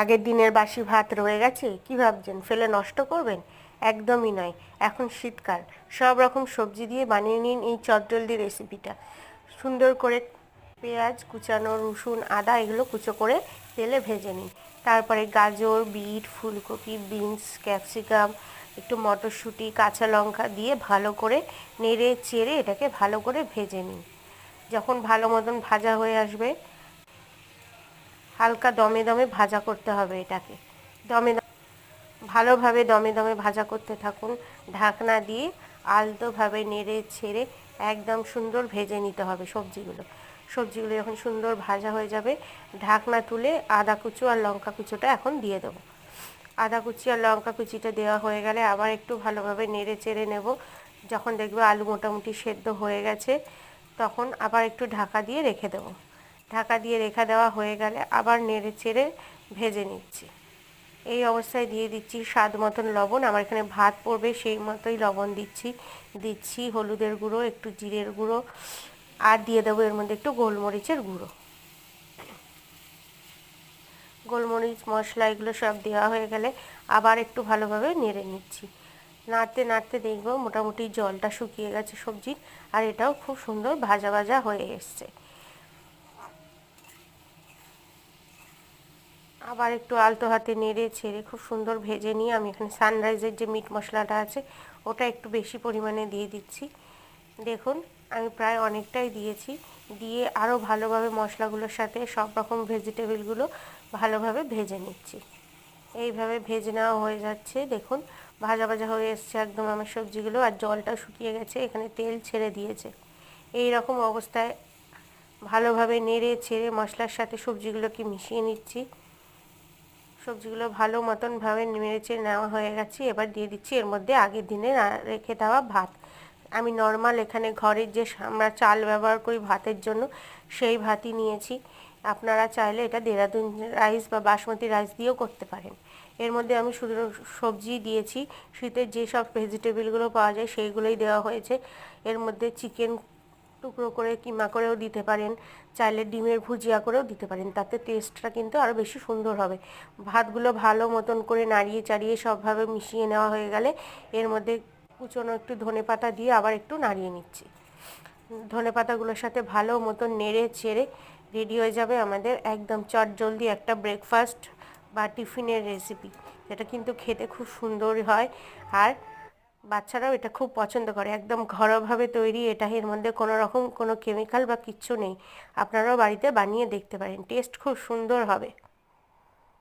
আগের দিনের বাসি ভাত রয়ে গেছে? কি ভাবছেন? ফেলে নষ্ট করবেন? একদমই নয়। এখন শীতকাল। সব রকম সবজি দিয়ে বানিয়ে নিন এই চটজলদি রেসিপিটা। সুন্দর করে পেঁয়াজ কুচানো, রসুন, আদা এগুলো কুচো করে তেলে ভেজে নিন। তারপরে গাজর, বিট, ফুলকপি, বিনস, ক্যাপসিকাম, একটু মটরশুঁটি, কাঁচা লঙ্কা দিয়ে ভালো করে নেড়ে চেড়ে এটাকে ভালো করে ভেজে নিন। যখন ভালো মতন ভাজা হয়ে আসবে হালকা দমে দমে ভাজা করতে হবে এটাকে। দমে ভালোভাবে দমে দমে ভাজা করতে থাকুন। ঢাকনা দিয়ে আলতোভাবে নেড়ে ছেড়ে একদম সুন্দর ভেজে নিতে হবে সবজিগুলো। সবজিগুলো যখন সুন্দর ভাজা হয়ে যাবে, ঢাকনা তুলে আদা কুচো আর লঙ্কা কুচোটা এখন দিয়ে দেবো। আদা কুচি আর লঙ্কা কুচিটা দেওয়া হয়ে গেলে আবার একটু ভালোভাবে নেড়ে চেড়ে নেব। যখন দেখবে আলু মোটামুটি সেদ্ধ হয়ে গেছে, তখন আবার একটু ঢাকা দিয়ে রেখে দেবো। ঢাকা দিয়ে রেখে দেওয়া হয়ে গেলে আবার নেড়ে চেড়ে ভেজে নিচ্ছি। এই অবস্থায় দিয়ে দিচ্ছি স্বাদ মতন লবণ। আমার এখানে ভাত পড়বে সেই মতোই লবণ দিচ্ছি। দিচ্ছি হলুদের গুঁড়ো, একটু জিরের গুঁড়ো, আর দিয়ে দেবো এর মধ্যে একটু গোলমরিচের গুঁড়ো। গোলমরিচ, মশলা, এগুলো সব দেওয়া হয়ে গেলে আবার একটু ভালোভাবে নেড়ে নিচ্ছি। নাড়তে নাড়তে দেখব মোটামুটি জলটা শুকিয়ে গেছে সবজির, আর এটাও খুব সুন্দর ভাজা ভাজা হয়ে এসছে। আবার একটু আলতো হাতে নেড়ে ছেড়ে খুব সুন্দর ভেজে নিয়ে আমি এখানে সানরাইজের যে মিট মশলাটা আছে, ওটা একটু বেশি পরিমাণে দিয়ে দিচ্ছি। দেখুন, আমি প্রায় অনেকটাই দিয়েছি। দিয়ে আরও ভালোভাবে মশলাগুলোর সাথে সব রকম ভেজিটেবলগুলো ভালোভাবে ভেজে নিচ্ছি। এইভাবে ভেজে নেওয়া হয়ে যাচ্ছে। দেখুন, ভাজা ভাজা হয়ে এসছে একদম আমার সবজিগুলো আর জলটা শুকিয়ে গেছে, এখানে তেল ছেড়ে দিয়েছে। এই রকম অবস্থায় ভালোভাবে নেড়ে ছেড়ে মশলার সাথে সবজিগুলোকে মিশিয়ে নিচ্ছি। সবজিগুলো ভালো মতনভাবে নেড়েচে নেওয়া হয়ে গেছে, এবার দিয়ে দিচ্ছি। এর মধ্যে আগের দিনে রেখে দেওয়া ভাত। আমি নর্মাল এখানে ঘরের যে আমরা চাল ব্যবহার করি ভাতের জন্য, সেই ভাতই নিয়েছি। আপনারা চাইলে এটা দেরাদুন রাইস বা বাসমতি রাইস দিয়েও করতে পারেন। এর মধ্যে আমি শুধু সবজি দিয়েছি। শীতের যেসব ভেজিটেবলগুলো পাওয়া যায়, সেইগুলোই দেওয়া হয়েছে। এর মধ্যে চিকেন টুকরো করে কিমা করেও দিতে পারেন, চাইলে ডিমের ভুজিয়া করেও দিতে পারেন, তাতে টেস্টটা কিন্তু আরও বেশি সুন্দর হবে। ভাতগুলো ভালো মতন করে নাড়িয়ে চাড়িয়ে সবভাবে মিশিয়ে নেওয়া হয়ে গেলে এর মধ্যে কুচনো একটু ধনে পাতা দিয়ে আবার একটু নাড়িয়ে নিচ্ছি। ধনে পাতাগুলোর সাথে ভালো মতন নেড়ে ছেড়ে রেডি হয়ে যাবে আমাদের একদম চট জলদি একটা ব্রেকফাস্ট বা টিফিনের রেসিপি যেটা কিন্তু খেতে খুব সুন্দর হয়। আর বাচ্চারাও এটা খুব পছন্দ করে। একদম ঘরোয়াভাবে তৈরি এটা এর মধ্যে কোনো রকম কোনো কেমিক্যাল বা কিচ্ছু নেই। আপনারাও বাড়িতে বানিয়ে দেখতে পারেন। টেস্ট খুব সুন্দর হবে।